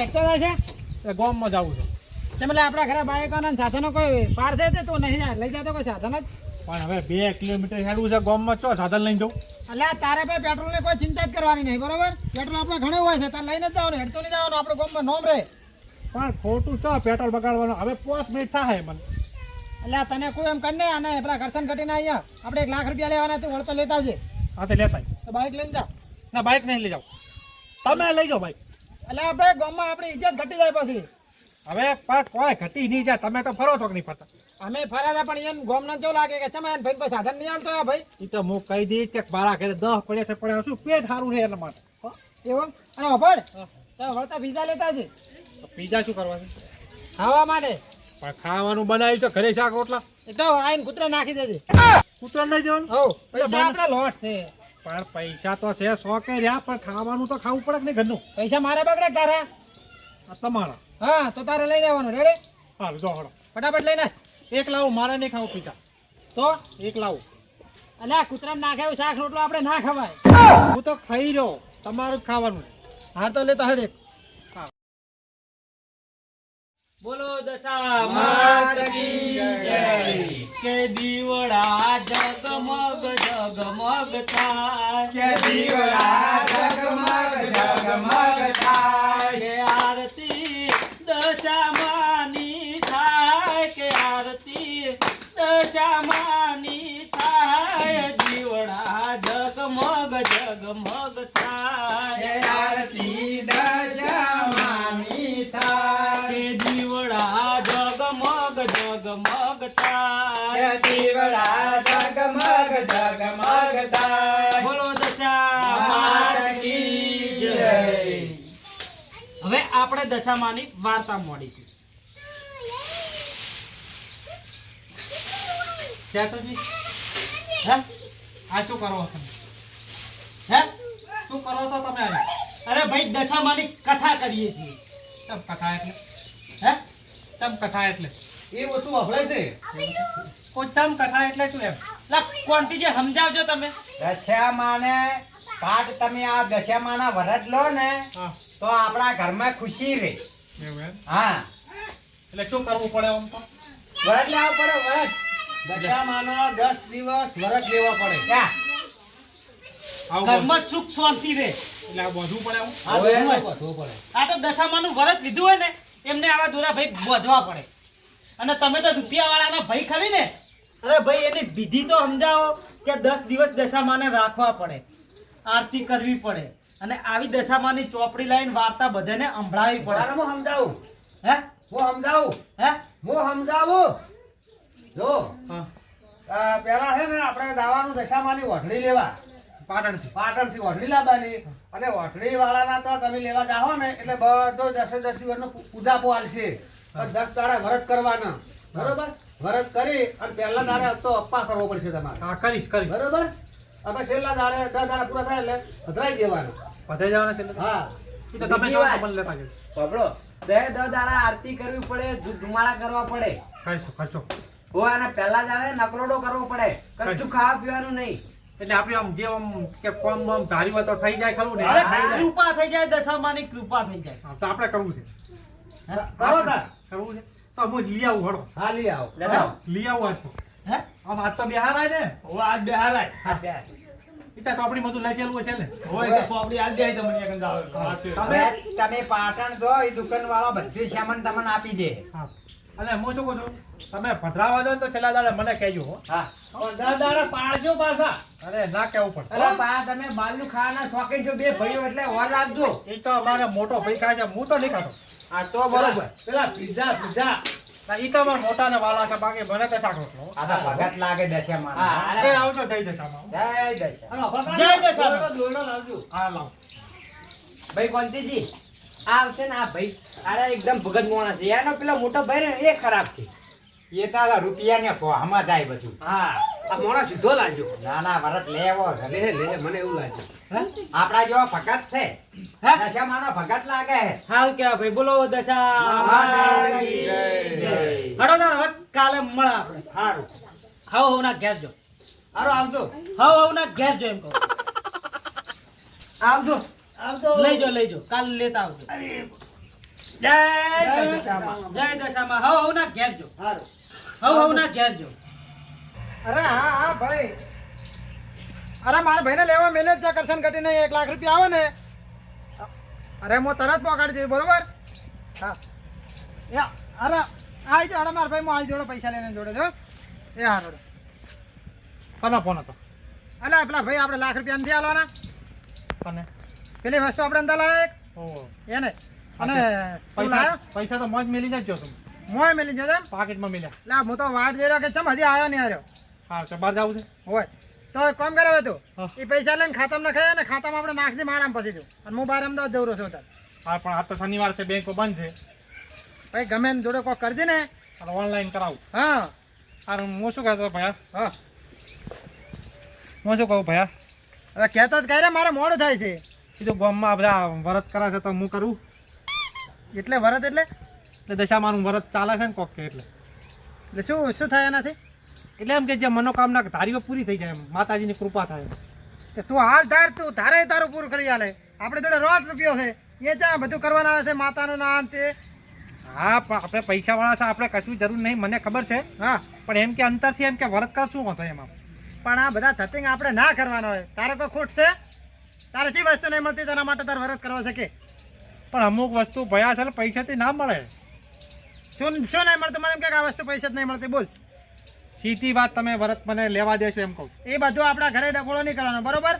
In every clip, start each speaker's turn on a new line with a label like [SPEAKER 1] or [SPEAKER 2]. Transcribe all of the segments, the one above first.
[SPEAKER 1] હેઠતો છે
[SPEAKER 2] એ ગોમમાં જવું છે.
[SPEAKER 1] એટલે આપણા ઘરે બાઈકોના અને સાધનો કોઈ પાર છે તે તું નહીં લઈ જતો કોઈ સાધન જ.
[SPEAKER 2] પણ હવે બે કિલોમીટર હેડવું છે ગોમમાં ચો સાધન લઈને જવું?
[SPEAKER 1] એટલે તારે ભાઈ પેટ્રોલની કોઈ ચિંતા જ કરવાની નહીં બરોબર? પેટ્રોલ આપણે ઘણું હોય છે તારે લઈને જ જવાનું હેડતો નહીં જવાનું આપણે ગોમમાં નોમ રહે.
[SPEAKER 2] પણ ખોટું ચો પેટ્રોલ બગાડવાનું? હવે પાંચ મિનિટ થાય મને.
[SPEAKER 1] એટલે તને કોઈ એમ કરીને અને પેલા ઘર્ષણ ઘટીને અહીંયા આપણે એક લાખ રૂપિયા લેવાના તું વળતો લેતા આવજે.
[SPEAKER 2] હા તો લેતા
[SPEAKER 1] બાઈક લઈને જાઓ
[SPEAKER 2] ના બાઇક નહીં લઈ જાઓ તમે લઈ જાઓ બાઇક
[SPEAKER 1] એટલે ભાઈ ગામમાં આપણી ઇજ્જત ઘટી જાય પછી.
[SPEAKER 2] હવે પણ કોઈ ઘટી નહીં જાય. તમે તો ફરો છો કે નહીં ફરતા.
[SPEAKER 1] અમે ફર્યા હતા પણ એમ ગોમ કેવું લાગે કે ચમે ભાઈ કોઈ સાધન નહીં આવતો ભાઈ?
[SPEAKER 2] એ તો હું કહી દઈશ કે મારા ઘરે દસ પડે છે પણ શું પેટ સારું છે એના માટે?
[SPEAKER 1] એવું? અને અભડ. તો વળતા પીઝા લેતા છે?
[SPEAKER 2] પીઝા શું કરવા
[SPEAKER 1] ખાવા માટે?
[SPEAKER 2] પણ ખાવાનું બનાવ્યું છે ઘરે શાક રોટલા.
[SPEAKER 1] એ તો આઈને કૂતરા નાખી દેજે.
[SPEAKER 2] કૂતરા નહીં દેવાનું?
[SPEAKER 1] હો પૈસા આપણા લોટ છે.
[SPEAKER 2] પણ પૈસા તો છે સો કે રહ્યા પણ ખાવાનું તો ખાવું પડે નહીં ઘરનું?
[SPEAKER 1] પૈસા મારે બગડે તારા?
[SPEAKER 2] આ તમારા.
[SPEAKER 1] હા તો તારે લઈ લેવાનું રેડે
[SPEAKER 2] હાલ જો હળો.
[SPEAKER 1] ફટાફટ લઈને.
[SPEAKER 2] એક લાવું મારે નહીં ખાવું પીતા.
[SPEAKER 1] તો
[SPEAKER 2] એક લાવું.
[SPEAKER 1] અને આ ના નાખાયું શાક રોટલો આપણે ના ખવાય.
[SPEAKER 2] હું તો ખાઈ રહ્યો તમારું જ ખાવાનું
[SPEAKER 1] હા તો લેતા હેડે
[SPEAKER 3] બોલો દશા માત કી જય. કે દીવડા જગમગ જગમગ થાય.
[SPEAKER 4] કે દીવડા જગમગ જગમગ થાય.
[SPEAKER 3] કે આરતી દશા માની થાય. કે આરતી દશા માની થાય. દીવડા જગમગ જગમગ થાય
[SPEAKER 4] આરતી દશામાની થાય
[SPEAKER 3] કે દીવડા જગમગ જગમગ
[SPEAKER 4] કે
[SPEAKER 3] થાય
[SPEAKER 4] દીવડા જગમગ જગમગ
[SPEAKER 3] બોલો દશા
[SPEAKER 4] માત
[SPEAKER 3] માત
[SPEAKER 4] કી
[SPEAKER 3] કી
[SPEAKER 4] જય.
[SPEAKER 3] જય હવે આપણે દશામાની વાર્તા મોડીશું. સેતુજી હે?
[SPEAKER 2] આ શું કરો છો તમે?
[SPEAKER 3] હે?
[SPEAKER 2] શું કરો છો તમે
[SPEAKER 3] અરે ભાઈ દશામાની કથા કરીએ છીએ.
[SPEAKER 2] ચમ કથા એટલે?
[SPEAKER 3] હે?
[SPEAKER 2] ચમ કથા એટલે?
[SPEAKER 4] એ ઓછું વપરાય છે?
[SPEAKER 2] કોઈ કથા એટલે શું એમ?
[SPEAKER 3] લા કોણથી જે સમજાવજો તમે.
[SPEAKER 4] દશામાને પાઠ તમે આ દશામાના વરદ લો ને તો આપણા ઘરમાં ખુશી રહે. હા.
[SPEAKER 2] એટલે શું કરવું પડે આમ તો?
[SPEAKER 4] વરદ લેવા પડે વરદ
[SPEAKER 1] દશામાના દસ દિવસ વરદ લેવા પડે.
[SPEAKER 4] ક્યાં?
[SPEAKER 3] ઘરમાં સુખ શાંતિ રહે.
[SPEAKER 2] એટલે આ બધું પડે
[SPEAKER 3] આ બધું હોય. આ તો દશામાનું વરત લીધું હોય ને એમને આવા દોરા ભાઈ બોધવા પડે. અને તમે તો રૂપિયા વાળાના ભાઈ ખરી ને? અરે ભાઈ એની વિધિ તો સમજાવો કે દસ દિવસ દશામાને રાખવા પડે આરતી કરવી પડે અને આવી દશામાની ચોપડી લાવીને વાર્તા બધાને સંભળાવી પડે.
[SPEAKER 4] હું સમજાવું?
[SPEAKER 3] હે?
[SPEAKER 4] હું સમજાવું?
[SPEAKER 3] હે?
[SPEAKER 4] હું સમજાવું? જો પેલા છે ને આપણે દાવાનું દશામાની વઢડી લેવા.
[SPEAKER 2] પાટણથી.
[SPEAKER 4] પાટણથી વઢડી લાવવાની. અને વઢડી વાળાના તો તમે લેવા જાઓ ને એટલે બધો દસે દસ દિવસનો પૂજાપો આલશે દસ દાડા વરત કરવાના. બરોબર? વરત કરી અને પહેલા દાડે તો અપ્પા કરવો પડશે તમારે.
[SPEAKER 2] હા કરીશ કરીશ.
[SPEAKER 4] બરોબર? અમે છેલ્લા દાડે દસ દાડા પૂરા થાય એટલે ભદ્રાઈ દેવાનું.
[SPEAKER 2] બધે જવાના છે
[SPEAKER 4] હા.
[SPEAKER 2] એ તો તમે જાઓ તો મને લેતા
[SPEAKER 5] બે દસ દાડા આરતી કરવી પડે ધુમાડા કરવા પડે.
[SPEAKER 2] કરશો કરશો.
[SPEAKER 5] હોય અને પહેલા દાડે નકરોડો કરવો પડે. કશું ખાવા પીવાનું નહીં.
[SPEAKER 2] એટલે આપણે આમ જે આમ કે કોમ આમ ધારી હોય તો થઈ જાય ખરું ને?
[SPEAKER 3] કૃપા થઈ જાય દશામાની કૃપા થઈ જાય.
[SPEAKER 2] તો આપણે કરવું છે.
[SPEAKER 4] કરો તાર
[SPEAKER 2] કરવું છે? તો હું લઈ આવું હળો.
[SPEAKER 4] હા લઈ આવો.
[SPEAKER 2] લઈ આવું. આજ તો.
[SPEAKER 3] હે?
[SPEAKER 2] આમ આજ તો ને?
[SPEAKER 3] આજ બે હાલાય
[SPEAKER 2] એટલે તો આપણી બધું લઈ ચાલવું છે ને?
[SPEAKER 3] હોય તો તમને એક જાવ
[SPEAKER 4] તમે તમે પાટણ જો એ દુકાન વાળો બધું સામાન તમને આપી દે.
[SPEAKER 2] અને હું શું કહું છું? તમે પધરાવા દો તો છેલ્લા દાડે મને કહેજો હો.
[SPEAKER 5] હા.
[SPEAKER 4] દસ દાડા પાડજો પાછા.
[SPEAKER 2] અરે ના કેવું પડે
[SPEAKER 5] અરે બા તમે બાલનું ખાવાના શોખીન છો બે ભાઈઓ એટલે ઓર રાખજો.
[SPEAKER 2] એ તો અમારે મોટો ભાઈ ખાય છે હું તો નહીં ખાતો.
[SPEAKER 5] હા તો બરોબર.
[SPEAKER 4] પેલા પીઝા પીઝા.
[SPEAKER 2] ઈ તો અમારા મોટા ને વાલા છે બાકી મને તો શાક
[SPEAKER 4] આ તો ભગત લાગે દશામાં
[SPEAKER 5] હા અરે,
[SPEAKER 2] આવજો જઈ દશામાં
[SPEAKER 4] જય દશા.
[SPEAKER 3] જય દશામાં.
[SPEAKER 4] દોરડો લાવજો.
[SPEAKER 2] હા લાવ.
[SPEAKER 5] ભાઈ કોંતીજી આ આવશે ને આ ભાઈ. અરે એકદમ ભગત માણસ છે. એનો પેલો મોટો ભાઈ ને એ ખરાબ છે.
[SPEAKER 4] એ તારા રૂપિયા ને આમાં જાય બધું.
[SPEAKER 5] હા
[SPEAKER 4] આ મોણા સીધો લાજો ના ના વરત લેવો છે. લે લે મને એવું લાગે. આપડા જેવો ભગત છે.
[SPEAKER 3] દશા
[SPEAKER 4] માનો ભગત લાગે હે
[SPEAKER 3] હાલ કે ભાઈ બોલો દશા. હડો ના હવે કાલે મળે આપણે.
[SPEAKER 4] સારું
[SPEAKER 3] હવ હવ ના ઘેર જો.
[SPEAKER 4] સારું આવજો.
[SPEAKER 3] હવ હવ ના ઘેર જો એમ કહો.
[SPEAKER 4] આવજો. આવજો
[SPEAKER 3] લઈ જો લઈ જો. કાલ લેતા આવજો. જય
[SPEAKER 4] જય
[SPEAKER 3] દશામાં. જય દશામાં. હવ હવ ના ઘેર જો. હવ હવ ના ઘેર જો.
[SPEAKER 1] અરે હા હા ભાઈ. અરે મારા ભાઈને લેવા મેલે જ કરશન ઘટીને એક લાખ રૂપિયા આવે ને. અરે હું તરત પહોંચાડી દઈશ બરોબર? હા. એ અરે આવી અરે મારા ભાઈ હું આવી જોડે પૈસા લઈને જોડે જો. એ હા રોડો.
[SPEAKER 2] કોનો ફોન હતો?
[SPEAKER 1] અલે પેલા ભાઈ આપણે લાખ રૂપિયા નથી આલવાના.
[SPEAKER 2] અને
[SPEAKER 1] પેલી વસ્તુ આપણે અંદર લાવે એક. એને. અને
[SPEAKER 2] પૈસા પૈસા તો મોજ મેલી જ જોશું.
[SPEAKER 1] મોય મેલી એમ?
[SPEAKER 2] પાકીટમાં મિલ્યા.
[SPEAKER 1] લા હું તો વાટ જોઈ રહ્યો કે ચમ હજી આવ્યો નહીં આવ્યો
[SPEAKER 2] હા છે બહાર જવું છે.
[SPEAKER 1] હોય. તો કોમ કરે હવે તું એ પૈસા લઈને ખાતામાં નખાય ને ખાતામાં આપણે નાખજે મારામ પછી તું અને હું બહાર અમદાવાદ જવું છું તાર
[SPEAKER 2] હા પણ આ તો શનિવાર છે બેંકો બંધ છે.
[SPEAKER 1] ભાઈ ગમે એને જોડે કોઈ કરજે ને.
[SPEAKER 2] ઓનલાઈન કરાવું.
[SPEAKER 1] હા.
[SPEAKER 2] અરે હું શું કહેતો ભયા
[SPEAKER 1] હા?
[SPEAKER 2] હું. શું કહું ભયા
[SPEAKER 1] હવે કહેતો જ કહે મારે મોડું થાય છે.
[SPEAKER 2] બીજું ગામમાં બધા વરત કરાશે તો હું કરું?
[SPEAKER 1] એટલે વરત એટલે?
[SPEAKER 2] એટલે દશામાનું વરત ચાલે છે ને કોક કે એટલે.
[SPEAKER 1] એટલે શું શું થાય એનાથી?
[SPEAKER 2] એટલે એમ કે જે મનોકામના ધારીઓ પૂરી થઈ જાય માતાજીની કૃપા થાય
[SPEAKER 1] કે તું હાલ ધાર તું ધારે તારું પૂરું કરી આલે. આપણે જોડે રોટ રૂપિયો છે. એ ચા બધું કરવાના આવે છે માતાનું નામ તે.
[SPEAKER 2] હા પણ આપણે પૈસાવાળા છે આપણે કશું જરૂર નહીં મને ખબર છે.
[SPEAKER 1] હા.
[SPEAKER 2] પણ એમ કે અંતરથી એમ કે વરત કર શું હતો એમાં
[SPEAKER 1] પણ આ બધા થતી આપણે ના કરવાના હોય. તારે કોઈ ખોટ છે? તારે જે વસ્તુ નહીં મળતી? તેના માટે તારે વરત કરવા શકે
[SPEAKER 2] પણ અમુક વસ્તુ ભયા છે પૈસાથી ના મળે.
[SPEAKER 1] શું શું નહીં મળતું મને એમ કે આ વસ્તુ પૈસા જ નહીં મળતી? બોલ.
[SPEAKER 2] સીધી વાત તમે વરત મને લેવા દેશો એમ કહું.
[SPEAKER 1] એ બધું આપણા ઘરે ડકોળો નહીં કરવાનો બરોબર?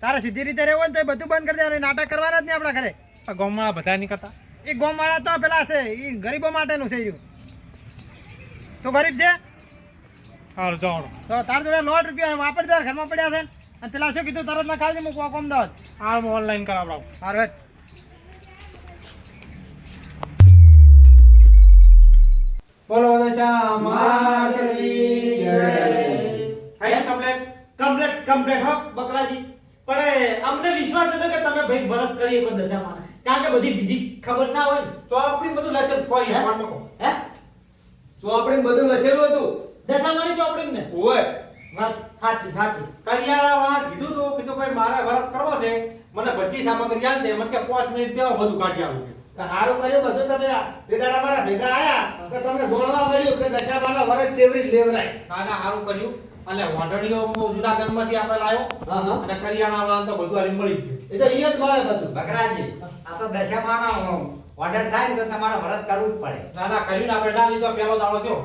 [SPEAKER 1] તારે સીધી રીતે રહેવું હોય ને તો એ બધું બંધ કરી દેવાનું. નાટક કરવાના જ નહીં આપણા ઘરે.
[SPEAKER 2] આ ગામમાં બધા નહીં કરતા?
[SPEAKER 1] એ ગોમવાળા તો પેલા છે એ ગરીબો માટેનું છે એ તો ગરીબ છે?
[SPEAKER 2] હારું જવાનું
[SPEAKER 1] તો તાર જોડે લોટ રૂપિયા વાપર દે ઘરમાં પડ્યા છે. અને પેલા શું કીધું? તરત ના ખાવજે મૂકવા કોમ દો
[SPEAKER 2] આ હું ઓનલાઈન કરાવડાવું.
[SPEAKER 1] હારું
[SPEAKER 2] બોલો દશા માતની જય. કમ્પ્લેટ
[SPEAKER 3] કમ્પ્લેટ કમ્પ્લેટ હો બકરાજી. પણ અમને વિશ્વાસ નતો કે તમે ભાઈ ભરત કરી એક દશામાં. કારણ કે બધી વિધિ ખબર ના હોય તો
[SPEAKER 2] આપણી બધું લખે કોઈ
[SPEAKER 3] હે?
[SPEAKER 2] મકો.
[SPEAKER 3] હે?
[SPEAKER 5] ચોપડીમાં બધું લખેલું હતું.
[SPEAKER 3] દશામાની ચોપડી ને
[SPEAKER 5] ઓય
[SPEAKER 3] વાત સાચી સાચી.
[SPEAKER 2] કરિયાળા વાત કીધું તું કીધું ભાઈ મારે ભરત કરવો છે મને બધી સામગ્રી આલ દે મને કે પાંચ મિનિટ બેવા બધું કાઢી આવું
[SPEAKER 4] તો સારું કર્યું બધું તમે ભેગા મારા ભેગા આયા તો તમને જોડવા મળ્યું કે દશામાના વરસ ચેવરી જ લેવરાય.
[SPEAKER 2] ના ના સારું કર્યું. અને વાંઢણીઓ જુનાગઢમાંથી આપણે લાવ્યો અને કરિયાણા વાળા તો બધું આરી મળી ગયું.
[SPEAKER 4] એ તો અહીંયા જ મળે બધું.
[SPEAKER 6] બકરાજી આ તો દશામાના ઓર્ડર થાય ને તો તમારે વરસ કરવું જ પડે.
[SPEAKER 2] ના ના કર્યું ને આપણે. ના લીધો પહેલો દાડો થયો.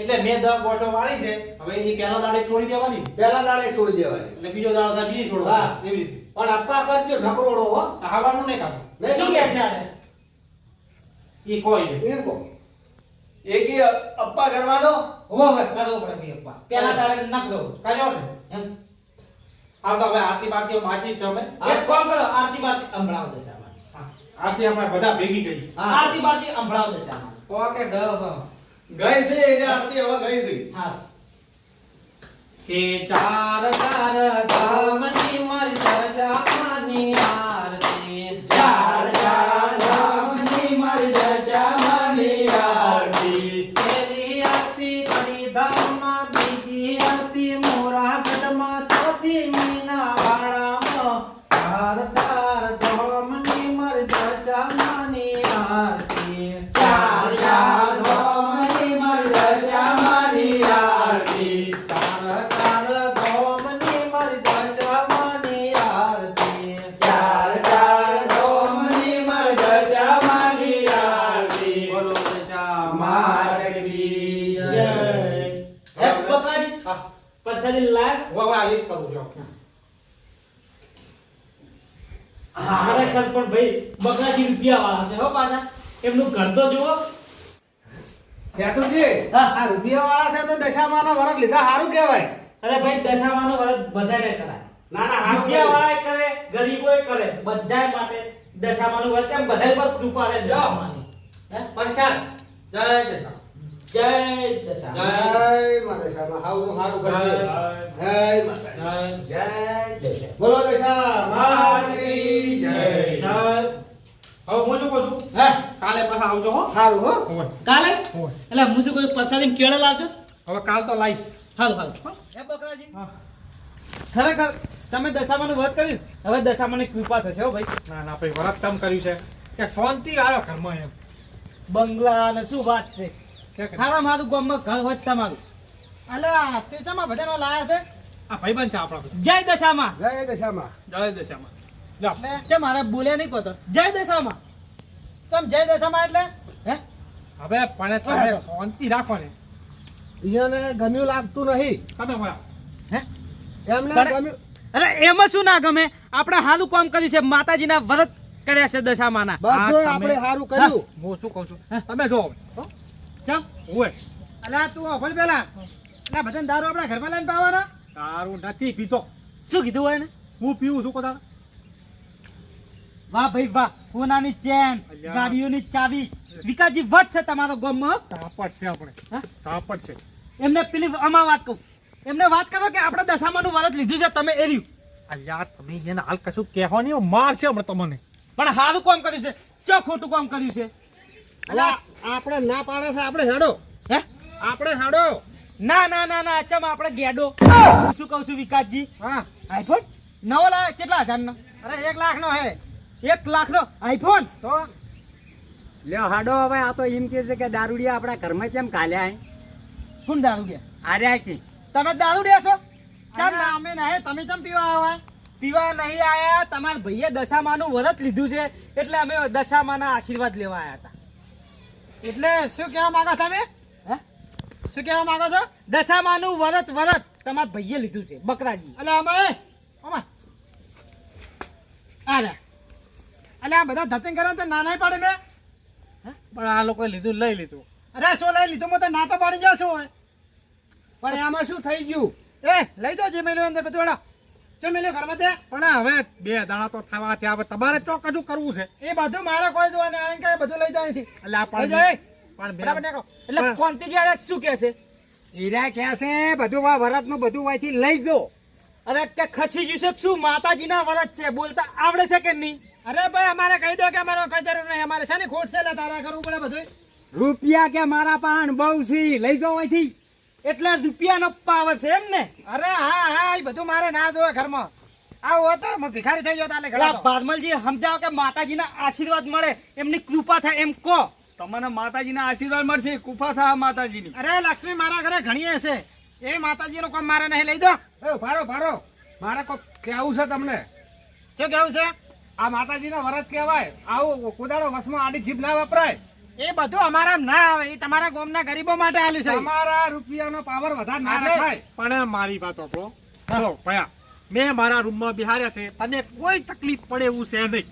[SPEAKER 2] એટલે મેં દસ બોટો વાળી છે. હવે એ પહેલા દાડે છોડી દેવાની.
[SPEAKER 4] પહેલા દાડે છોડી દેવાની.
[SPEAKER 2] એટલે બીજો દાડો થાય બીજી છોડવા
[SPEAKER 4] હા.
[SPEAKER 2] એવી રીતે.
[SPEAKER 4] પણ અપ્પા કરજો નકરોડો હો.
[SPEAKER 2] ખાવાનું નહીં ખાતું
[SPEAKER 3] શું કે છે આને?
[SPEAKER 2] એ કોઈ નહીં.
[SPEAKER 4] એ કો
[SPEAKER 5] એ કે અપ્પા કરવાનો
[SPEAKER 3] હોવે હવે કરવો પડે ભાઈ અપ્પા. પેલા દાડે ના કરવો
[SPEAKER 2] કર્યો છે?
[SPEAKER 3] એમ?
[SPEAKER 2] તો હવે આરતી બારતી માછી જ છે અમે.
[SPEAKER 3] એક કામ કરો આરતી બારતી અંભળાવો દશામાં
[SPEAKER 2] હા. આરતી આપણે બધા ભેગી ગઈ
[SPEAKER 3] આરતી બારતી અંભળાવો દશામાં
[SPEAKER 2] તો કે ગયો છો?
[SPEAKER 5] ગઈ છે એટલે આરતી હવે ગઈ છે.
[SPEAKER 3] હા.
[SPEAKER 2] કે ચાર ચાર ધામની મારી દશામાની
[SPEAKER 3] પણ ભાઈ બકરાજી રૂપિયા વાળા છે હો પાછા. એમનું ઘર તો જુઓ.
[SPEAKER 4] ખેતુજી. આ રૂપિયા વાળા છે તો દશામાના વરત લીધા સારું કહેવાય.
[SPEAKER 3] અરે ભાઈ દશામાનો વરત બધાને કરાય.
[SPEAKER 4] ના ના
[SPEAKER 3] રૂપિયા વાળા કરે ગરીબોએ કરે બધા માટે દશામાનું વરત કેમ બધા પર કૃપા રહે દશામાની. હે?
[SPEAKER 2] પરશાન. જય દશા
[SPEAKER 3] જય દશા
[SPEAKER 2] જય.
[SPEAKER 4] જય મા દશામાં હારું સારું જય માતા
[SPEAKER 2] જય.
[SPEAKER 5] જય દશા.
[SPEAKER 4] બોલો દશા માત જય.
[SPEAKER 2] જય. હવે હું શું કહું છું?
[SPEAKER 3] હે?
[SPEAKER 2] કાલે પાછા આવજો હો.
[SPEAKER 4] સારું હો.
[SPEAKER 3] કાલે? એટલે હું શું કોઈ પ્રસાદી કેળે લાવજો?
[SPEAKER 2] હવે કાલ તો લાઈશ.
[SPEAKER 3] હાલ હાલ હે. બકરાજી? ખરેખર તમે દશામાનું વ્રત કર્યું હવે દશામાની કૃપા થશે હો ભાઈ.
[SPEAKER 2] ના ના ભાઈ વરત કામ કર્યું છે. કે શાંતિ આવ્યો ઘરમાં એમ.
[SPEAKER 3] બંગલા ને શું વાત છે?
[SPEAKER 2] કે
[SPEAKER 3] મારું ગામમાં ઘર હોય તમારું.
[SPEAKER 1] અલ્યા તે ચામાં બધાનો લાયા છે.
[SPEAKER 2] આ ભાઈબંધ છે આપણા બધા.
[SPEAKER 3] જય દશામાં.
[SPEAKER 4] જય દશામાં.
[SPEAKER 2] જય દશામાં. લ્યો.
[SPEAKER 3] ચમ મારા બોલ્યા નહીં કોતો જય દશામાં.
[SPEAKER 1] ચમ જય દશામાં એટલે?
[SPEAKER 3] હે?
[SPEAKER 2] હવે પણ તમે શાંતિ રાખો ને
[SPEAKER 4] ઈયાને ગમ્યું લાગતું નહીં.
[SPEAKER 2] તમે બોલા
[SPEAKER 3] હે?
[SPEAKER 4] એમને ગમ્યું
[SPEAKER 3] અરે એમાં શું ના ગમે? આપણે સારું કામ કર્યું છે માતાજીના વ્રત કર્યા છે દશામાના.
[SPEAKER 4] બધું આપણે સારું કર્યું.
[SPEAKER 2] હું શું કહું છું? તમે જો હો?
[SPEAKER 3] ચમ
[SPEAKER 2] ઓય
[SPEAKER 1] અલ્યા તું અફલ પેલા. એટલે બધાને દારૂ આપણા ઘરમાં લઈને પાવાનો?
[SPEAKER 2] તારું નથી પીતો.
[SPEAKER 3] શું કીધું હોય ને?
[SPEAKER 2] હું પીવું છું કોતા
[SPEAKER 3] વાહ ભાઈ વાહ સોનાની ચેન ગાડીઓની ચાવી. વિકાસજી વટ છે તમારો ગામમાં
[SPEAKER 2] તાપટ છે આપણે.
[SPEAKER 3] હા?
[SPEAKER 2] તાપટ છે.
[SPEAKER 3] એમને પેલી આમાં વાત કહું એમને વાત કરો કે આપણે દશામાનું વ્રત લીધું છે તમે એર્યું.
[SPEAKER 2] અલ્યા તમે એને હાલ કશું કહેવાની નહીં માર છે હમણાં તમને.
[SPEAKER 3] પણ સારું કોમ કર્યું છે ચો ખોટું કોમ કર્યું છે.
[SPEAKER 4] અલા આપણે ના પાડે છે આપણે હેડો.
[SPEAKER 3] હે?
[SPEAKER 4] આપણે હેડો.
[SPEAKER 3] ના ના ના ના ચમ આપણે ગેડો. હું શું કહું છું વિકાસજી?
[SPEAKER 1] હા.
[SPEAKER 3] આઈફોન? નવો લાવે કેટલા હજારનો?
[SPEAKER 1] અરે એક લાખ નો હે.
[SPEAKER 3] એક લાખનો? આઈફોન?
[SPEAKER 1] તો?
[SPEAKER 6] લ્યો હાડો હવે આ તો એમ કે છે કે દારૂડિયા આપણા ઘરમાં કેમ કાલ્યા હે?
[SPEAKER 3] શું દારૂડિયા?
[SPEAKER 6] આર્યા કે.
[SPEAKER 3] તમે દારૂડિયા છો? ચાલ
[SPEAKER 1] અલ્યા, અમે નહીં તમે કેમ પીવા આવ્યા
[SPEAKER 3] પીવા નહીં આયા તમારા ભાઈએ દશામાનું વ્રત લીધું છે એટલે અમે દશામાના આશીર્વાદ લેવા આયા હતા.
[SPEAKER 1] એટલે શું કહેવા માંગો તમે?
[SPEAKER 3] હે?
[SPEAKER 1] શું કહેવા માંગો છો?
[SPEAKER 3] દશામાનું વરત વરત તમારા ભાઈએ લીધું છે બકરાજી.
[SPEAKER 1] એટલે અમે
[SPEAKER 3] આ રહ્યા.
[SPEAKER 1] એટલે આ બધા ધતિંગ કરે તો ના નહીં પાડે મેં.
[SPEAKER 2] પણ આ લોકોએ લીધું લઈ લીધું.
[SPEAKER 1] અરે શું લઈ લીધું? હું તો ના તો પાડી
[SPEAKER 4] પણ આમાં શું થઈ ગયું?
[SPEAKER 1] એ લઈ જાઓ જે અંદર બધું શું મેલ્યું ઘરમાં તે?
[SPEAKER 2] પણ હવે બે દાણા તો થવા હવે તમારે તો કજું કરવું છે.
[SPEAKER 1] એ બધું મારે કોઈ જોવા આવીને કઈ બધું લઈ જાવ અહીંથી
[SPEAKER 2] એટલે આ પણ
[SPEAKER 1] બરાબર ને
[SPEAKER 3] એટલે
[SPEAKER 2] પણ-
[SPEAKER 3] ગયા શું કહે છે?
[SPEAKER 6] હીરા કહે છે બધું વા વરતનું બધું વાંચી લઈ જો.
[SPEAKER 3] અરે કે ખસી છે શું માતાજીના વરત છે? બોલતા આવડે છે કે નહીં?
[SPEAKER 1] અરે ભાઈ અમારે કહી દો કે અમારો કઈ જરૂર નહીં. અમારે છે ને ખોટ છે તારા કરવું પડે બધું
[SPEAKER 6] રૂપિયા કે મારા પાન બહુ છે લઈ જાઓ અહીંથી.
[SPEAKER 3] એટલે રૂપિયાનો પાવર છે એમ ને?
[SPEAKER 1] અરે હા હા એ બધું મારે ના જોવે ઘરમાં. આવું તો હું ભિખારી થઈ ગયો તાલે ઘરે
[SPEAKER 3] ભારમલજી સમજાવો કે માતાજીના આશીર્વાદ મળે એમની કૃપા થાય એમ કહો.
[SPEAKER 7] તમને માતાજીના આશીર્વાદ મળશે કૃપા થાય માતાજીની.
[SPEAKER 1] અરે લક્ષ્મી મારા ઘરે ઘણી હશે એ માતાજીનો કામ મારે નહીં લઈ દો
[SPEAKER 4] એ ભારો ભારો મારે કોઈ કહેવું છે તમને.
[SPEAKER 1] શું કેવું છે?
[SPEAKER 4] આ માતાજીના વરત કહેવાય. આવું કુદાડો વસમાં આડી જીભ ના વપરાય.
[SPEAKER 1] એ બધું અમારા ના આવે. એ તમારા ગામના ગરીબો માટે આલ્યું છે.
[SPEAKER 4] તમારા રૂપિયાનો પાવર વધારે ના રખાય
[SPEAKER 2] પણ મારી વાત આપણો ભયા મેં મારા રૂમમાં બિહાર્યા છે. તને કોઈ તકલીફ પડે એવું છે નહીં.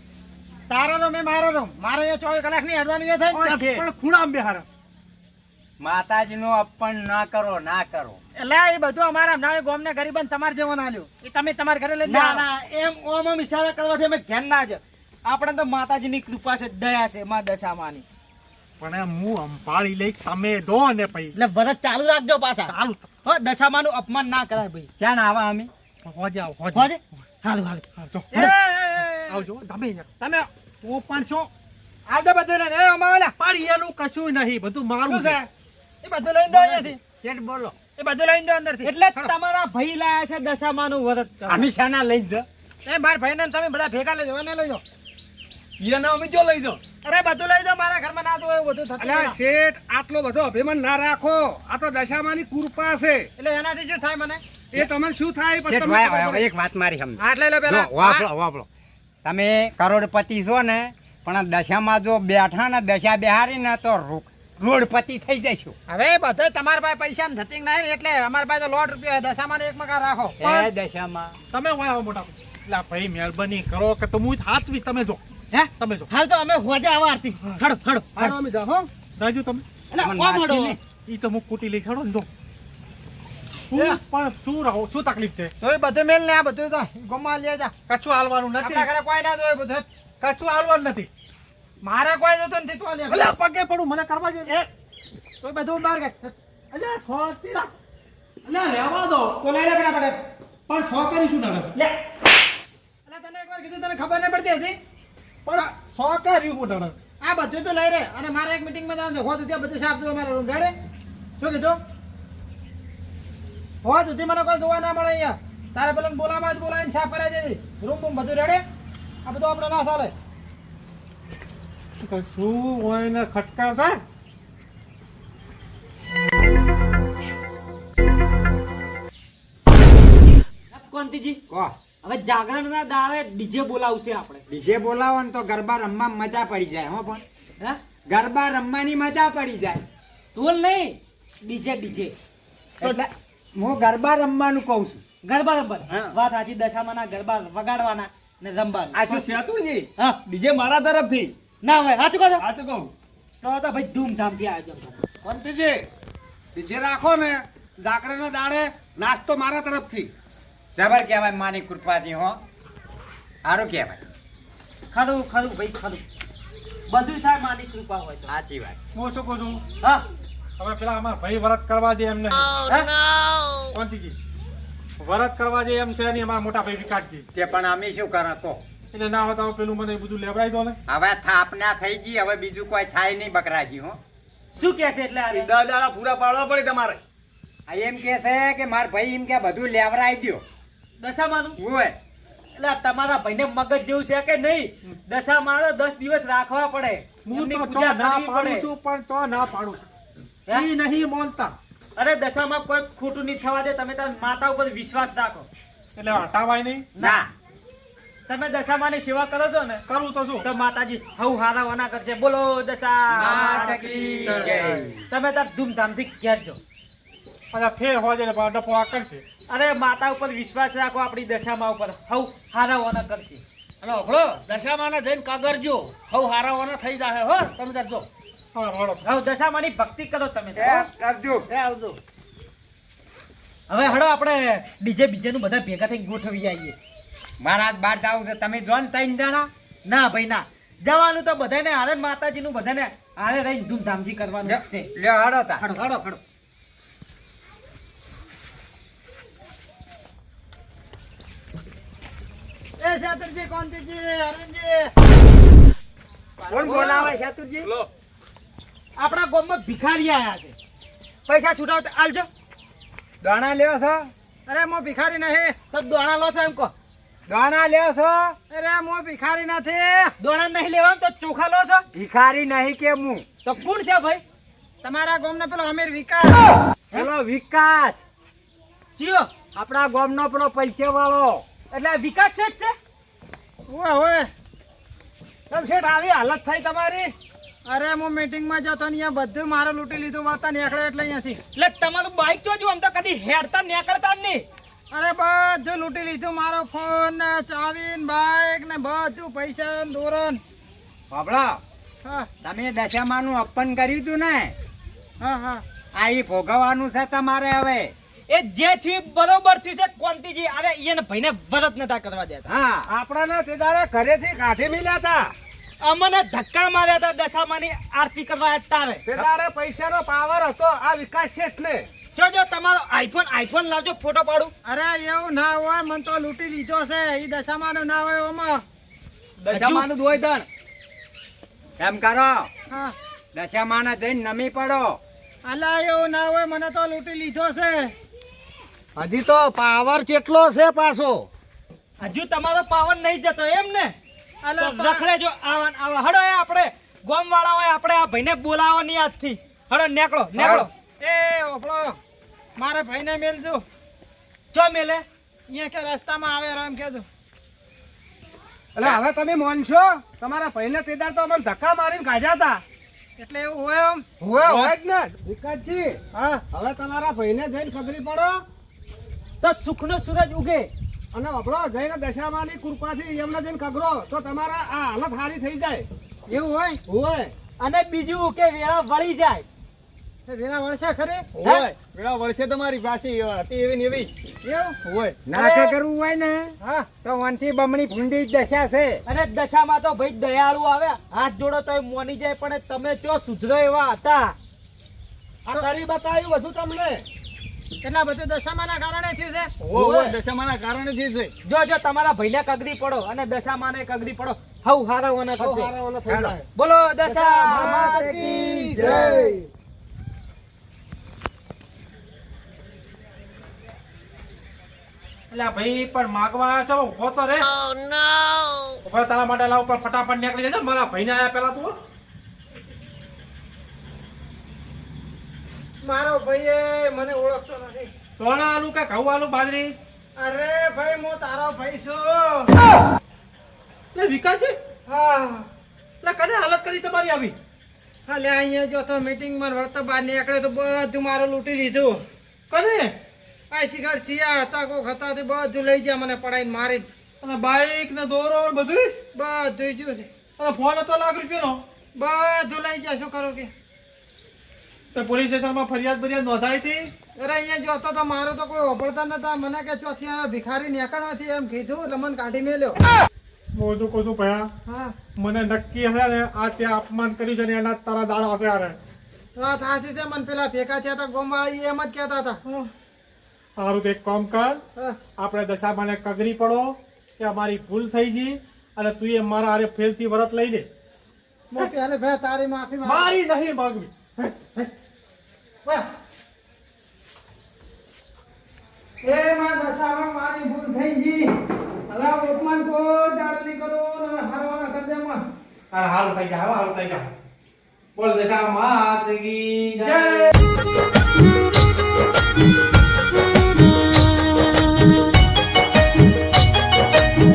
[SPEAKER 1] તારો રૂમ એ મારો રૂમ મારે એ ચોવીસ કલાકની અડવાની એ થાય ને.
[SPEAKER 2] પણ ખૂણામાં બિહાર્યા
[SPEAKER 6] માતાજીનું અપમાન ના કરો ના કરો.
[SPEAKER 1] એટલે એ બધું અમારા ના ગામને ગરીબન તમારે જેવું આલ્યું. એ તમે તમારા ઘરે લઈ
[SPEAKER 3] ના ના એમ ઓમ ઇશારા કરવાથી અમે ઘેર ના જ. આપણે તો માતાજીની કૃપા છે દયા છે માં દશામાની.
[SPEAKER 2] પણ હું અંબાળી લઈ તમે દો ને ભાઈ.
[SPEAKER 3] એટલે વ્રત ચાલુ રાખજો પાછા.
[SPEAKER 2] ચાલુ
[SPEAKER 3] હો દશામાનું અપમાન ના કરાય ભાઈ.
[SPEAKER 6] ક્યાં આવા અમે?
[SPEAKER 2] હોજે આવો હોજે.
[SPEAKER 3] હાલ હારું
[SPEAKER 2] આવજો આવજો તમે
[SPEAKER 1] તમે ઓપન છો. આલ બધું લઈને. એ અમાવેલા.
[SPEAKER 2] પાડી એનું કશું નહીં બધું મારું
[SPEAKER 1] છે. એ બધું લઈને દો અહીંયાથી.
[SPEAKER 6] શેઠ બોલો.
[SPEAKER 1] એ બધું લઈને દો અંદરથી.
[SPEAKER 3] એટલે તમારા ભાઈ લાયા છે દશામાનું વ્રત.
[SPEAKER 6] અમે શાના લઈ દો.
[SPEAKER 1] એ મારા ભાઈને ને તમે બધા ભેગા લઈ જાઓ એને લઈ જાઓ
[SPEAKER 7] એને અમે જો લઈ જાઓ.
[SPEAKER 1] અરે બધું લઈ જાઓ મારા ઘરમાં ના જોવે બધું થતું
[SPEAKER 4] અલ્યા શેઠ આટલો બધો અભિમાન ના રાખો. આ તો દશામાની કૃપા છે.
[SPEAKER 1] એટલે એનાથી શું થાય મને?
[SPEAKER 4] એ તમને શું થાય.
[SPEAKER 6] એક વાત મારી સમજ.
[SPEAKER 1] પેલા.
[SPEAKER 6] વાપરો વાપરો તમે કરોડપતિ છો ને પણ દશામાં જો બેઠા ને દશા બેહારી ને તો રો- રોડપતિ થઈ જશો
[SPEAKER 1] હવે બધે તમારા પાસે પૈસા ને ધતિંગ નહીં એટલે અમારા પાસે તો લોટ રૂપિયા દશામાં એક મકા રાખો.
[SPEAKER 6] એ દશામાં.
[SPEAKER 2] તમે હોય મોટા એટલે ભાઈ મહેરબાની કરો કે તો હું હાથવી તમે જો.
[SPEAKER 3] હે?
[SPEAKER 2] તમે જો.
[SPEAKER 3] હાલ તો અમે હોજે આવા આરતી. હડો હડો
[SPEAKER 4] અમે જાઓ, હો.
[SPEAKER 2] રાજુ તમે.
[SPEAKER 3] એટલે
[SPEAKER 2] ઈ તો હું કુટી લઈ ખડો ને જો. પણ શું રહો? શું તકલીફ છે?
[SPEAKER 1] તો એ બધું મેલ ને આ બધું તો ગમવા લે જા.
[SPEAKER 2] કચ્છું હાલવાનું
[SPEAKER 1] આપણા ઘરે કોઈ ના જોવે બધું.
[SPEAKER 2] કચ્છું હાલવાનું નથી.
[SPEAKER 1] મારે કોઈ જોતું નથી તું લે
[SPEAKER 2] પગે પડું મને કરવા જોઈએ
[SPEAKER 1] તો બધું બહાર કાઢ.
[SPEAKER 2] એટલે થોતી રાખ એટલે રહેવા દો.
[SPEAKER 1] તો લઈ લે પેલા
[SPEAKER 2] પણ સો કરીશું ના
[SPEAKER 1] લે. એટલે તને એકવાર કીધું તને ખબર નહીં પડતી હતી?
[SPEAKER 2] પણ સો કે મોટા
[SPEAKER 1] આ બધું તો લઈ રે. અને મારે એક મિટિંગમાં જવાનું છે. હોત સુધી બધું સાફ જોવા મારા રૂમ રેડે? શું કીધું? હોત સુધી મને કોઈ જોવા ના મળે અહીંયા. તારે પેલા બોલામાં જ બોલાવીને સાફ કરાવી દેજે. રૂમ બૂમ બધું રેડે? આ બધું આપણે ના ચાલે.
[SPEAKER 2] શું હોય ને ખટકા છે?
[SPEAKER 3] કોંતીજી
[SPEAKER 6] કહો
[SPEAKER 3] હવે જાગરણના દાડે ડીજે બોલાવશે આપણે.
[SPEAKER 6] ડીજે બોલાવો ને તો ગરબા રમવા મજા પડી જાય હો પણ.
[SPEAKER 3] હે?
[SPEAKER 6] ગરબા રમવાની મજા પડી જાય.
[SPEAKER 3] ઢોલ નહીં ડીજે ડીજે.
[SPEAKER 6] એટલે હું ગરબા રમવાનું કહું છું.
[SPEAKER 3] ગરબા રમવા
[SPEAKER 6] હા.
[SPEAKER 3] વાત સાચી દશામાના ગરબા વગાડવાના ને રમવાના.
[SPEAKER 6] આ શું
[SPEAKER 7] શેતુજી?
[SPEAKER 3] હા.
[SPEAKER 7] ડીજે મારા તરફથી?
[SPEAKER 3] ના હોય સાચું કહો
[SPEAKER 7] સાચું કહું.
[SPEAKER 3] તો તો ભાઈ ધૂમધામથી આયોજન કરો.
[SPEAKER 4] કોંતીજી ડીજે રાખો ને. જાગરણના દાડે નાસ્તો મારા તરફથી.
[SPEAKER 6] જબર કહેવાય માની કૃપાથી હો. સારું કહેવાય.
[SPEAKER 3] ખરું ખરું ભાઈ ખરું. બધું થાય માની કૃપા હોય તો.
[SPEAKER 6] સાચી વાત
[SPEAKER 2] હું શું કહું છું
[SPEAKER 3] હા.
[SPEAKER 2] હવે પેલા અમારા ભાઈ વરત કરવા દે એમ નહીં કોંતીજી વરત કરવા દે એમ છે ને અમારા મોટા ભાઈ વિકાસજી.
[SPEAKER 6] તે પણ અમે શું કરો તો
[SPEAKER 2] એટલે ના હોતા પેલું મને બધું લેવડાવી દો ને.
[SPEAKER 6] હવે થાપના થઈ ગઈ હવે બીજું કોઈ થાય નહીં બકરાજી હો.
[SPEAKER 3] શું કે છે એટલે
[SPEAKER 7] દાદા પૂરા પાડવા પડે તમારે.
[SPEAKER 6] એમ કે છે કે મારા ભાઈ એમ કે બધું લેવરાઈ દ્યો.
[SPEAKER 3] દશામાનું?
[SPEAKER 6] હોય.
[SPEAKER 3] એટલે તમારા ભાઈને મગજ જેવું છે કે નહીં? દશામાં તો દસ દિવસ રાખવા પડે.
[SPEAKER 2] હું તો તો
[SPEAKER 3] પૂજા
[SPEAKER 2] ના પાડું છું પણ તો ના પાડું. એ નહીં માનતા
[SPEAKER 3] અરે દશામાં કોઈ ખોટું નહીં થવા દે તમે તાર માતા ઉપર વિશ્વાસ રાખો.
[SPEAKER 2] એટલે હટાવાય નહીં?
[SPEAKER 6] ના.
[SPEAKER 3] તમે દશામાની સેવા કરો છો ને?
[SPEAKER 2] કરું તો શું
[SPEAKER 3] તો માતાજી હવ હારા વના કરશે. બોલો દશા. તમે તાર ધૂમધામથી ઘેરજો
[SPEAKER 2] પાછા ફેર હોય ડફો આ કરશે
[SPEAKER 3] અરે માતા ઉપર વિશ્વાસ રાખો આપણી દશામાં ઉપર. હવ હારા વના કરશે.
[SPEAKER 4] અને ઓખળો દશામાને જઈને કાગરજો હવ હારાવાના થઈ જાય હો તમે કરજો
[SPEAKER 3] હવ દશામાની ભક્તિ કરો તમે.
[SPEAKER 6] કરજો
[SPEAKER 4] એ આવજો.
[SPEAKER 3] હવે હડો આપણે ડીજે બીજેનું બધા ભેગા થઈને ગોઠવી આવીએ.
[SPEAKER 6] મારા હાથ બહાર જાવ છે તમે જો ને તઈ જાણા?
[SPEAKER 3] ના ભાઈ ના. જવાનું તો બધાને આનંદ માતાજીનું બધાને આરે રહીને ધૂમધામથી કરવાનું છે.
[SPEAKER 6] લ્યો હાડો તા.
[SPEAKER 3] હડો હડો હડો
[SPEAKER 1] એ શાસ્ત્રીજી કોંતીજી અરવિંદજી
[SPEAKER 6] કોણ બોલાવે શેતુજી
[SPEAKER 3] આપણા ગામમાં ભિખારી આયા છે. પૈસા છૂટાવ આલજો.
[SPEAKER 6] દોણા લ્યો છો?
[SPEAKER 1] અરે મો ભિખારી નહીં.
[SPEAKER 3] તો દોણા લો છો એમ કહો.
[SPEAKER 6] દોણા લ્યો છો?
[SPEAKER 1] અરે મો ભિખારી નથી.
[SPEAKER 3] દોણા નહીં લેવા તો ચોખા લો છો?
[SPEAKER 6] ભિખારી નહીં કે હું?
[SPEAKER 3] તો કોણ છે ભાઈ?
[SPEAKER 1] તમારા ગામનો પેલો અમીર વિકાસ.
[SPEAKER 6] પેલો વિકાસ.
[SPEAKER 3] જીઓ.
[SPEAKER 6] આપણા ગામનો પેલો પૈસા વાળો
[SPEAKER 3] એટલે આ વિકાસ શેઠ છે?
[SPEAKER 1] ઓય ઓય.
[SPEAKER 4] તમ શેઠ આવી હાલત થઈ તમારી?
[SPEAKER 1] અરે હું મીટિંગમાં જતો ને અહીંયા બધું મારે લૂંટી લીધું વાતા નીકળે એટલે અહીંયાથી.
[SPEAKER 3] એટલે તમારું બાઈક તો જો આમ તો કદી હેડતા નીકળતા જ નહીં.
[SPEAKER 1] અરે બધું લૂંટી લીધું મારો ફોન ને ચાવી ને બાઈક ને બધું પૈસા ને ધોરણ.
[SPEAKER 6] બાબળો
[SPEAKER 1] હા.
[SPEAKER 6] તમે દશામાનું અપન કર્યું તું ને?
[SPEAKER 1] હા હા.
[SPEAKER 6] આ ઈ ભોગવવાનું છે તમારે હવે.
[SPEAKER 3] એ જે થયું બરોબર થયું છે કોંતીજી અરે એને ભાઈને વરત નતા કરવા દેતા.
[SPEAKER 6] હા.
[SPEAKER 4] આપણાને તે દાડે ઘરેથી કાઢી મિલ્યા હતા.
[SPEAKER 3] અમને ધક્કા માર્યા હતા દશામાની આરતી કરવા તારે.
[SPEAKER 4] તે દાડે પૈસાનો પાવર હતો આ વિકાસ શેઠ ને
[SPEAKER 3] જો જો તમારો આઈફોન આઈફોન લાવજો ફોટો પાડું.
[SPEAKER 1] અરે એવું ના હોય મને તો લૂંટી લીધો છે. એ દશામાનો ના હોય ઓમાં.
[SPEAKER 7] દશામાનું દોય તણ
[SPEAKER 6] એમ કરો?
[SPEAKER 1] હા.
[SPEAKER 6] દશામાના જઈને નમી પડો.
[SPEAKER 1] અલા એવું ના હોય મને તો લૂંટી લીધો છે.
[SPEAKER 4] હજી તો પાવર કેટલો છે પાછો?
[SPEAKER 3] હજુ તમારો પાવર નહીં જતો એમ ને? રખડે જો આવા હડો એ આપણે ગોમ વાળા હોય આપણે આ ભાઈને બોલાવવાની આજથી. હડો નેકળો નેકળો.
[SPEAKER 1] એ ઓફળો. મારા ભાઈને મેલજો.
[SPEAKER 3] જો મેલે?
[SPEAKER 1] અહીંયા કે રસ્તામાં આવે એમ કેજો
[SPEAKER 4] એટલે હવે તમે માનશો? તમારા ભાઈને તે દાડે તો અમને ધક્કા મારીને કાઢ્યા હતા.
[SPEAKER 1] એટલે એવું હોય એમ.
[SPEAKER 4] હોય હોય જ ને. વિકાસજી હા. હવે તમારા ભાઈને જઈને ખબરી પડો.
[SPEAKER 3] તો સુખનો સૂરજ ઉગે.
[SPEAKER 4] અને આપણો જઈને દશામાની કૃપાથી એમને જઈને કગરો તો તમારા આ હાલત હારી થઈ જાય.
[SPEAKER 1] એવું હોય?
[SPEAKER 4] હોય.
[SPEAKER 3] અને બીજું કે વેળા વળી જાય.
[SPEAKER 1] વળશે ખરી?
[SPEAKER 7] હોય. પેલા વર્ષે તમારી પાસે હતી એવી ને એવી.
[SPEAKER 1] એવું?
[SPEAKER 7] હોય.
[SPEAKER 6] નાકે કરવું હોય ને?
[SPEAKER 1] હા.
[SPEAKER 6] તો વનથી બમણી ભૂંડી જ દશા છે.
[SPEAKER 3] અને દશામાં તો ભાઈ દયાળુ આવે. હાથ જોડો તો મોની જાય પણ તમે ચો સુધરો એવા હતા?
[SPEAKER 4] આ કરી બતાવ્યું બધું તમને.
[SPEAKER 1] કેટલા બધું દશામાના કારણે થયું છે?
[SPEAKER 7] હોય દશામાના કારણે જે છે.
[SPEAKER 3] જો જો તમારા ભાઈને કગરી પડો અને દશામાને કગરી પડો. હવ હારવાના થશે.
[SPEAKER 4] જાય.
[SPEAKER 3] બોલો દશા.
[SPEAKER 6] માતા જય.
[SPEAKER 2] એટલે ભાઈ પણ માગવા છો? ઊભો તો રે. ઊભો તારા માટે લાવ પણ ફટાફટ નીકળી જજો. મારા ભાઈને આયા પેલા તું
[SPEAKER 1] ભાઈ એ મને ઓળખતો નથી.
[SPEAKER 2] કોણ આલુ કે ઘઉં આલુ બાજરી?
[SPEAKER 1] અરે ભાઈ હું તારો ભાઈ છું.
[SPEAKER 2] લે વિકાસજી.
[SPEAKER 1] હા.
[SPEAKER 2] લે કને હાલત કરી તમારી આવી?
[SPEAKER 1] હા લે અહીંયા જો તો મીટિંગમાં વળતો બહાર નીકળે તો બધું મારું લૂંટી દીધું
[SPEAKER 2] કને?
[SPEAKER 1] આ શિખર સિયા હતા કોક હતા તે બધું લઈ ગયા મને પડાઈને મારી.
[SPEAKER 2] અને બાઈક ને દોરો બધું
[SPEAKER 1] બધું જ્યું છે.
[SPEAKER 2] અને ફોન હતો લાખ રૂપિયાનો?
[SPEAKER 1] બધું લઈ ગયા શું કરો કે?
[SPEAKER 2] તો પોલીસ સ્ટેશનમાં ફરિયાદ ફરિયાદ નોંધાઈ હતી?
[SPEAKER 1] અરે અહીંયા જોતો તો મારો તો કોઈ ઓપડતા નતા. મને કે ચોથી આ ભિખારી નીકળવાથી એમ કીધું એટલે મને કાઢી મેલ્યો.
[SPEAKER 2] હું શું કહું છું ભયા?
[SPEAKER 1] હા.
[SPEAKER 2] મને નક્કી હશે ને આ ત્યાં અપમાન કર્યું છે ને એના તારા દાડા હશે અરે
[SPEAKER 1] વાત હાસી છે મને પેલા ભેગા થયા હતા ગોમવાળા એમ જ કહેતા હતા.
[SPEAKER 2] સારું તો એક કામ કર. આપણે દશામાને કગરી પડો કે અમારી ભૂલ થઈ ગઈ અને તું એ મારા હારે ફેલથી વરત લઈ લે.
[SPEAKER 1] મોટી અને ભાઈ તારી માફી
[SPEAKER 2] મારી નહીં માગવી.
[SPEAKER 1] એ માં દશામાં મારી ભૂલ થઈ ગઈ. હવે ઉપમાન કો દાડ નહીં કરો હવે હારવાના કરજામાં અરે
[SPEAKER 2] હાલ થઈ જા હાલ થઈ જા બોલ દશા માત કી
[SPEAKER 1] જય.